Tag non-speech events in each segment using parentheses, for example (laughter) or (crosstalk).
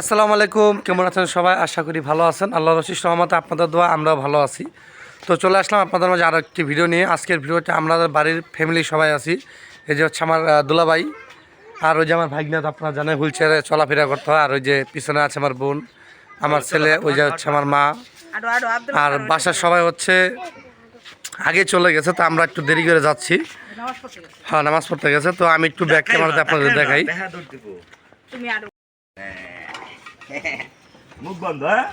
আসসালামু আলাইকুম। কেমন আছেন সবাই? আশা করি ভালো আছেন। আল্লাহ রশিদ রহমতে আপনাদের দোয়া আমরাও ভালো আছি। তো চলে আসলাম আপনাদের মাঝে আরও একটি ভিডিও নিয়ে। আজকের ভিডিওতে আমরা বাড়ির ফ্যামিলি সবাই আছি। এই যে হচ্ছে আমার দুলাভাই। আর ওই যে আমার ভাগনাথ আপনারা জানেন হুইল চেয়ারে চলাফেরা করতে হয়। আর ওই যে পিছনে আছে আমার বোন আমার ছেলে ওই যে হচ্ছে আমার মা। আরও বাসার সবাই হচ্ছে আগে চলে গেছে তো আমরা একটু দেরি করে যাচ্ছি। নামাজ পড়তে গেছে। হ্যাঁ নামাজ পড়তে গেছে। তো আমি একটু ব্যাক ক্যামেরাতে আপনাদের দেখাই দেখা দৌড় দিব। তুমি আরও মুখ বন্ধ হ্যাঁ?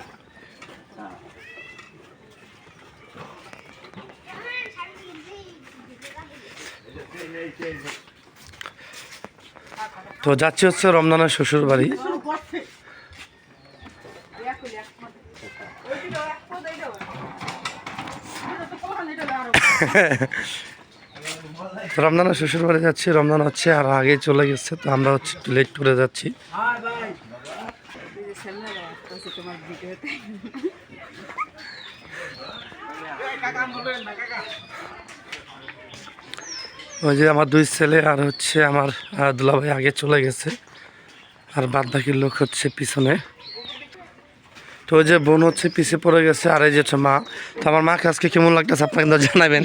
তো যাচ্ছি হচ্ছে রমজানের শ্বশুর বাড়ি রমজানের শ্বশুর বাড়ি যাচ্ছি, রমজান হচ্ছে আর আগে চলে গেছে, তো আমরা হচ্ছে লেট করে যাচ্ছি। তোমার ওই যে আমার দুই ছেলে আর হচ্ছে আমার দুলাভাই আগে চলে গেছে। আর বাদ বাকি লোক হচ্ছে পিছনে। তো ওই যে বোন হচ্ছে পিছিয়ে পড়ে গেছে আর এই যে হচ্ছে মা। তো আমার মাকে আজকে কেমন লাগতেছে আপনাকে জানাবেন।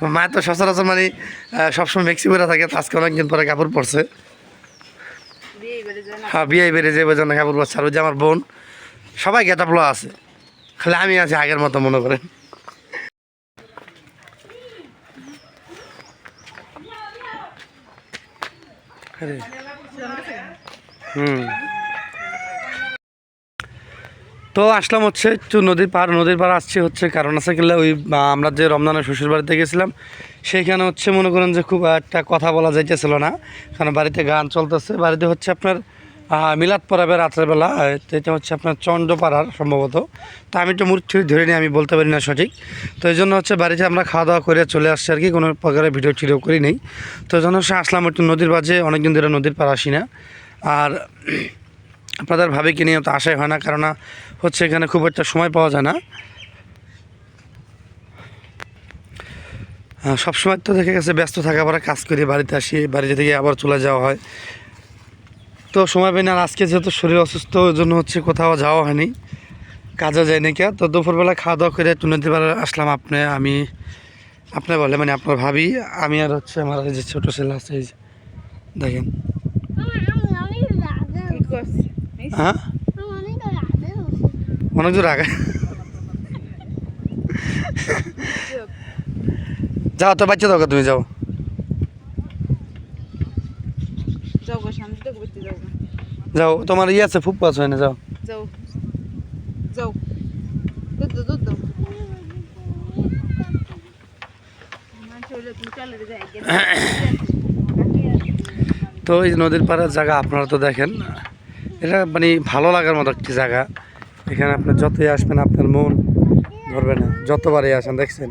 (laughs) মা তো সচরাচর মানে সবসময় মেক্সি থাকে আজকে অনেকদিন পরে কাপড় পরছে। হ্যাঁ বিয়ে বেড়ে যাবে জন্য কাপড় আর ওই যে আমার বোন, সবাই গেটাপলো আছে। খালি আমি আছি আগের মতো, মনে করেন। তো আসলাম হচ্ছে একটু নদীর পার নদীর পার আসছি হচ্ছে কারণ আছে গেলে ওই আমরা যে রমজানের শ্বশুর বাড়িতে গেছিলাম, সেইখানে হচ্ছে মনে করেন যে খুব একটা কথা বলা যাইতেছিল না, কারণ বাড়িতে গান চলতেছে। বাড়িতে হচ্ছে আপনার মিলাদ পড়াবে রাত্রেবেলা তো এটা হচ্ছে আপনার চন্ডপাড়ার সম্ভবত। তো আমি একটু মূর্তি ধরে নিই, আমি বলতে পারি না সঠিক। তো এই জন্য হচ্ছে বাড়িতে আমরা খাওয়া দাওয়া করে চলে আসছি আর কি, কোনো প্রকারের ভিডিও টিডিও করি নেই। তো এই জন্য হচ্ছে আসলাম একটু নদীর বাজে অনেকদিন ধরে নদীর পার আসি না। আর (clears throat) আপনাদের ভাবে কি নিয়ে তো আশাই হয় না কারণ হচ্ছে এখানে খুব একটা সময় পাওয়া যায় না। সবসময় তো দেখে গেছে ব্যস্ত থাকা পরে কাজ করি বাড়িতে আসি, বাড়িতে থেকে আবার চলে যাওয়া হয়। তো সময় পাই না আজকে যেহেতু শরীর অসুস্থ, ওই জন্য হচ্ছে কোথাও যাওয়া হয়নি। কাজে যায়নি কে। তো দুপুরবেলা খাওয়া দাওয়া করে নদীর পাড়ে আসলাম আপনি, আমি, আপনি বলে মানে আপনার ভাবি, আমি আর হচ্ছে আমার যে ছোটো ছেলে আছে, এই যে, দেখেন। হ্যাঁ? অনেক দূর আগে। যাও তো, বাচ্চা দাও তুমি যাও। যাও তোমার ইয়ে আছে ফুপ হয় না যাও। যাও। যাও। দুধ দুধ দাও। তো এই নদীর পাড়ার জায়গা আপনারা তো দেখেন। এটা মানে ভালো লাগার মতো একটি জায়গা। এখানে আপনি যতই আসবেন আপনার মন ধরবে না। যতবারই আসেন দেখছেন?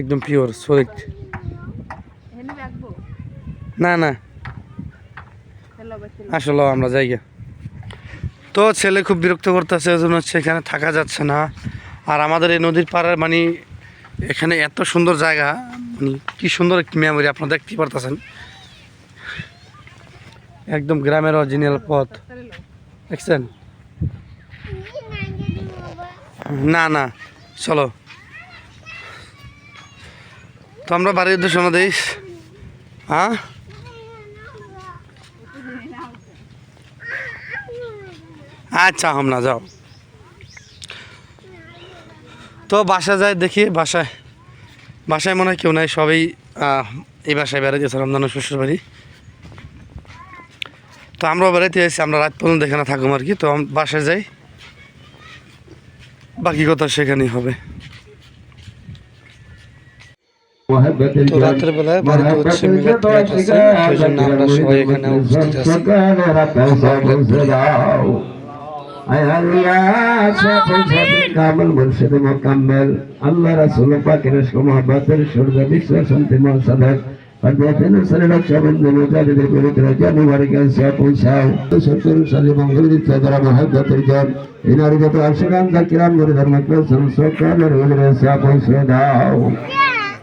একদম পিওর সলিড না না। আসলে আমরা যাই। তো ছেলে খুব বিরক্ত করতেছে ওই জন্য হচ্ছে এখানে থাকা যাচ্ছে না। আর আমাদের এই নদীর পাড়ার মানে এখানে এত সুন্দর জায়গা মানে কি সুন্দর একটি মেমোরি আপনারা দেখতে পারতেছেন। একদম গ্রামের অরিজিনাল পথ। দেখছেন? না না চলো। তো আমরা বাড়ির উদ্দেশ্য আমাদের হ্যাঁ আচ্ছা আমরা যাও। তো বাসা যায় দেখি বাসায়। বাসায় মনে হয় কেউ নাই সবাই এই বাসায় বেড়াতে গেছে রমজানের শ্বশুর বাড়ি তো আমরাও বেড়াইতে এসেছি আমরা রাত পর্যন্ত এখানে থাকুম আর কি তো বাসায় যাই। বাকি কথা সেখানেই হবে। তো রাতের বেলায় বাড়িতে হচ্ছে মিলাদ রাত আছে সেই জন্য আমরা সবাই এখানে উপস্থিত আছি। কামল মুর্শিদ মোকাম্মেল। আল্লাহ রাসূল পাকের মোহাম্মতের সূর্য বিশ্ব শান্তি মহাসাধক পৌঁছাও।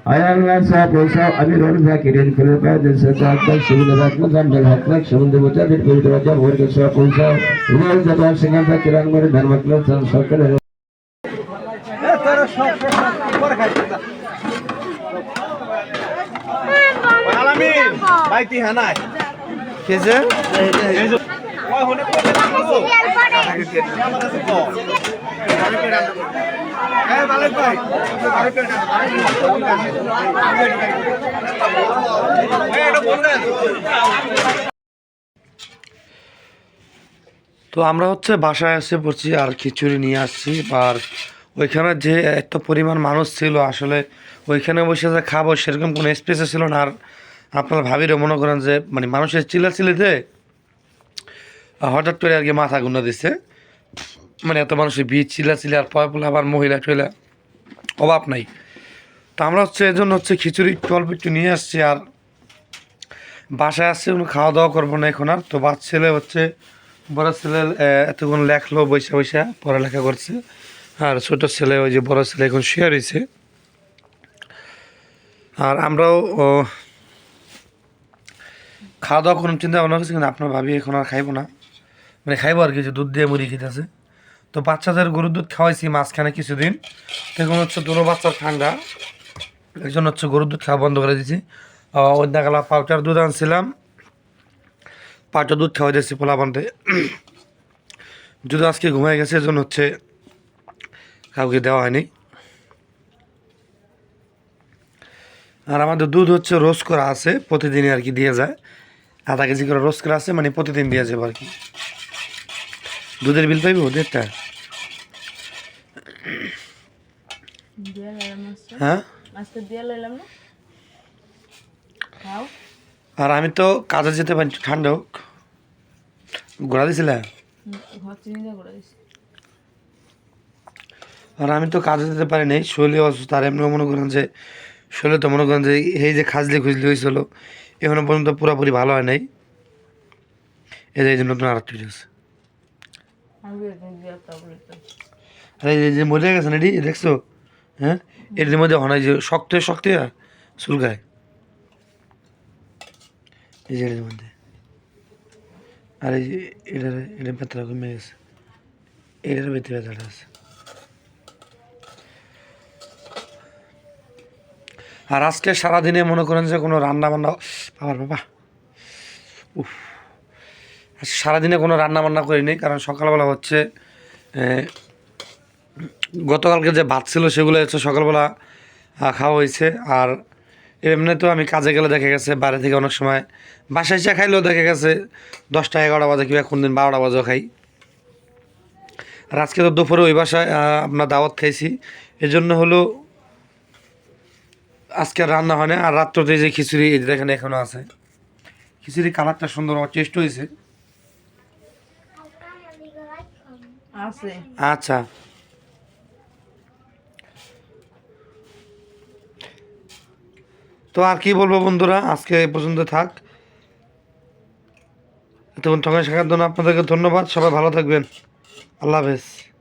সত্তর সালে মঙ্গল দিতে দ্বারা মহাব্বতের জন ইনারি যত আশিকান জাকিরান করে ধর্মকে সংস্কারের হলে পৌঁছে দাও আয় আল্লাহ সাহেব ওসাব আমিরুল জাকিরিন কুলের কায়দের সাথে আত্মাক সুবিধা রাখ মুজাম্মেল হক লাখ সমুদ্র মুজাহিদ পবিত্র রাজা ভোরকে সব ওসাব উদয় জাবার সিংহাসা কিরান করে ধর্মকলা সরকারের বাইতি হানায় কেছে কয় হনে কয় আমার হ্যাঁ তো আমরা হচ্ছে বাসায় এসে পড়ছি, আর খিচুড়ি নিয়ে আসছি। আর ওইখানে যে এত পরিমাণ মানুষ ছিল, আসলে ওইখানে বসে যে খাব সেরকম কোনো স্পেসে ছিল না। আর আপনারা ভাবিরে মনে করেন যে মানে মানুষের চিল্লাচিল্লিতে হঠাৎ করে আর কি মাথা গুন্না দিচ্ছে মানে এত মানুষের বীজ চিল্লাচিল্লি আর পয় পোলা আবার মহিলা টহিলা, অভাব নাই। তো আমরা হচ্ছে এই জন্য হচ্ছে খিচুড়ি অল্প একটু নিয়ে আসছি আর বাসায় আসছে, কোনো খাওয়া দাওয়া করব না এখন আর। তো বাচ্চা ছেলে হচ্ছে, বড় ছেলে এতক্ষণ লেখলো বৈশা বৈশা পড়ালেখা করছে। আর ছোট ছেলে, ওই যে বড় ছেলে এখন শুয়ে রয়েছে। আর আমরাও খাওয়া দাওয়া কোনো চিন্তা ভাবনা করছি, কিন্তু আপনার ভাবি এখন আর খাইবো না। মানে খাইবো আর কি, যে দুধ দিয়ে মুড়ি খেতেছে। তো বাচ্চাদের গরুর দুধ খাওয়াইছি মাঝখানে কিছুদিন। তখন হচ্ছে দুটো বাচ্চার ঠান্ডা। একজন হচ্ছে গরুর দুধ খাওয়া বন্ধ করে দিয়েছি। অন্য গেলা পাউচার দুধ আনছিলাম। পাউটার দুধ খাওয়াই দিয়েছি পোলা বানতে যদি আজকে ঘুমাই গেছে, এজন্য হচ্ছে কাউকে দেওয়া হয়নি। আর আমাদের দুধ হচ্ছে রোজ করা আছে, প্রতিদিনই আর কি দিয়ে যায়। আধা কেজি করে রোজ করা আছে মানে প্রতিদিন দিয়ে যাব আর কি। দুধের বিল পাইব দেড়টা? হ্যাঁ আর আমি তো কাজে যেতে পারি ঠান্ডা হোক। ঘোরা দিছিলে? আর আমি তো কাজে যেতে পারি নাই শরীরে অসুস্থ। আর এমনি মনে করেন যে শরীরে তো মনে করেন যে এই যে খাজলি খুজলি হয়েছিল এখনও পর্যন্ত পুরোপুরি ভালো হয় নাই। এই যে এই যে নতুন আর তৈরি আছে। আর এই যে- মরে গেছে না দেখছ? হ্যাঁ? এটির মধ্যে অনেক যে শক্ত শক্ত চুলকায়। এই যে মধ্যে। আর এই যে এটার এটা ব্যথাটা কমে গেছে। এটার ভিতরে ব্যথাটা আছে। আর আজকে সারাদিনে মনে করেন যে কোনো রান্না বান্না বাবার বাবা। উফ। সারাদিনে কোনো রান্না বান্না করিনি, কারণ সকালবেলা হচ্ছে গতকালকে যে ভাত ছিল সেগুলো হচ্ছে সকালবেলা খাওয়া হয়েছে। আর এমনি তো আমি কাজে গেলে দেখা গেছে বাইরে থেকে অনেক সময় বাসায় এসে খাইলেও দেখা গেছে দশটা এগারোটা বাজে কিংবা কোন দিন বারোটা বাজেও খাই। আর আজকে তো দুপুরে ওই বাসায় আপনার দাওয়াত খাইছি। এজন্য হলো আজকে রান্না হয় না। আর রাত্রতে যে খিচুড়ি দেখেন এখনও আছে। খিচুড়ি কালারটা সুন্দর আমার টেস্ট হয়েছে। আচ্ছা। তো আর কি বলব বন্ধুরা? আজকে এই পর্যন্ত থাক। তখন সঙ্গে শেখার জন্য আপনাদেরকে ধন্যবাদ। সবাই ভালো থাকবেন। আল্লাহ হাফেজ।